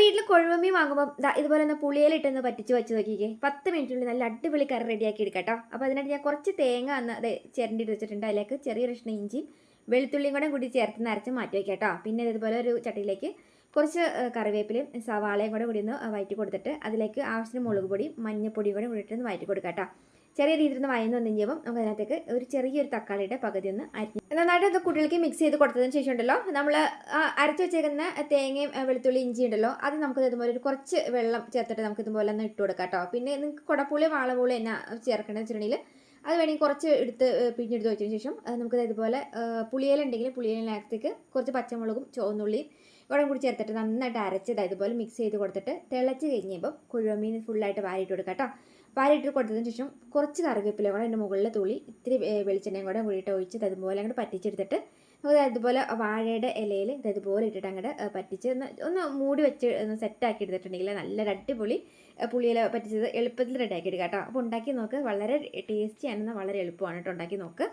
വീട്ടിൽ കൊഴുവമ്മി വാങ്ങുമ്പോൾ ഇതുപോലെ ഒന്ന് പുളിയിലിട്ടൊന്ന് പറ്റിച്ച് വെച്ച് നോക്കിക്കേ. പത്ത് മിനിറ്റിനുള്ളിൽ നല്ല അടിപൊളി കറി റെഡിയാക്കി എടുക്കാം അപ്പോൾ അതിനായിട്ട് ഞാൻ കുറച്ച് തേങ്ങ അന്ന് അത് ചിരണ്ടിട്ട് വെച്ചിട്ടുണ്ട്. അതിലേക്ക് ചെറിയ കഷ്ണ ഇഞ്ചി വെളുത്തുള്ളിയും കൂടെ കൂടി ചേർത്ത് നരച്ച് മാറ്റി വയ്ക്കാം കേട്ടോ. പിന്നെ ഇതുപോലെ ഒരു ചട്ടിയിലേക്ക് കുറച്ച് കറിവേപ്പിലയും സവാളയും കൂടെ കൂടി ഒന്ന് വയറ്റി കൊടുത്തിട്ട് അതിലേക്ക് ആവശ്യത്തിന് മുളക് പൊടിയും മഞ്ഞപ്പൊടിയും കൂടെ കൂടിയിട്ട് ഒന്ന് വയറ്റി കൊടുക്കാം കേട്ടോ. ചെറിയ രീതിയിൽ ഒന്ന് വയന്ന് വന്നു കഴിയുമ്പോൾ നമുക്ക് അതിനകത്തേക്ക് ഒരു ചെറിയൊരു തക്കാളിയുടെ പകുതി ഒന്ന് അരിഞ്ഞ് നന്നായിട്ട് അത് കുട്ടികൾക്ക് മിക്സ് ചെയ്ത് കൊടുത്തതിന് ശേഷം ഉണ്ടല്ലോ നമ്മൾ അരച്ച് വെച്ചേക്കുന്ന തേങ്ങയും വെളുത്തുള്ളി ഇഞ്ചി ഉണ്ടല്ലോ അത് നമുക്ക് ഇതുപോലെ ഒരു കുറച്ച് വെള്ളം ചേർത്തിട്ട് നമുക്ക് ഇതുപോലെ ഒന്ന് ഇട്ട് കൊടുക്കാം കേട്ടോ. പിന്നെ നിങ്ങൾക്ക് കുടപ്പുളി വാളപുളി എന്നാ ചേർക്കേണ്ടതെന്ന് വെച്ചിട്ടുണ്ടെങ്കിൽ അത് വേണമെങ്കിൽ കുറച്ച് എടുത്ത് പിഴിഞ്ഞെടുത്ത് വെച്ചതിന് ശേഷം നമുക്ക് ഇതുപോലെ പുളിയിലുണ്ടെങ്കിൽ പുളിയിലിനകത്തേക്ക് കുറച്ച് പച്ചമുളകും ചുവന്നുള്ളിയും ഇവിടെ കൂടി ചേർത്തിട്ട് നന്നായിട്ട് അരച്ച് ദാ ഇതുപോലെ മിക്സ് ചെയ്ത് കൊടുത്തിട്ട് തിളച്ച് കഴിഞ്ഞപ്പോൾ കുഴമീൻ ഫുള്ളായിട്ട് വാരിയിട്ട് കൊടുക്കാം കേട്ടോ. വാരിയിട്ട് കൊടുത്തതിന് ശേഷം കുറച്ച് കറിവേപ്പില കൂടെ അതിന്റെ മുകളിൽ തുള്ളി ഇത്തിരി വെളിച്ചെണ്ണയും കൂടെ കൂടിയിട്ട് ഒഴിച്ച് അതുപോലെ അങ്ങോട്ട് പറ്റിച്ചെടുത്തിട്ട് അതുപോലെ വാഴയുടെ ഇലയിൽ ഇത് അതുപോലെ ഇട്ടിട്ട് അങ്ങോട്ട് പറ്റിച്ച് ഒന്ന് ഒന്ന് മൂടി വെച്ച് ഒന്ന് സെറ്റാക്കി എടുത്തിട്ടുണ്ടെങ്കിൽ നല്ലൊരു അടിപൊളി പുളിയിൽ പറ്റിച്ചത് എളുപ്പത്തിൽ റെഡിയാക്കി എടുക്കാം കേട്ടോ. അപ്പോൾ ഉണ്ടാക്കി നോക്ക്. വളരെ ടേസ്റ്റി ആണെന്ന് വളരെ എളുപ്പമാണ് കേട്ടോ. ഉണ്ടാക്കി നോക്ക്.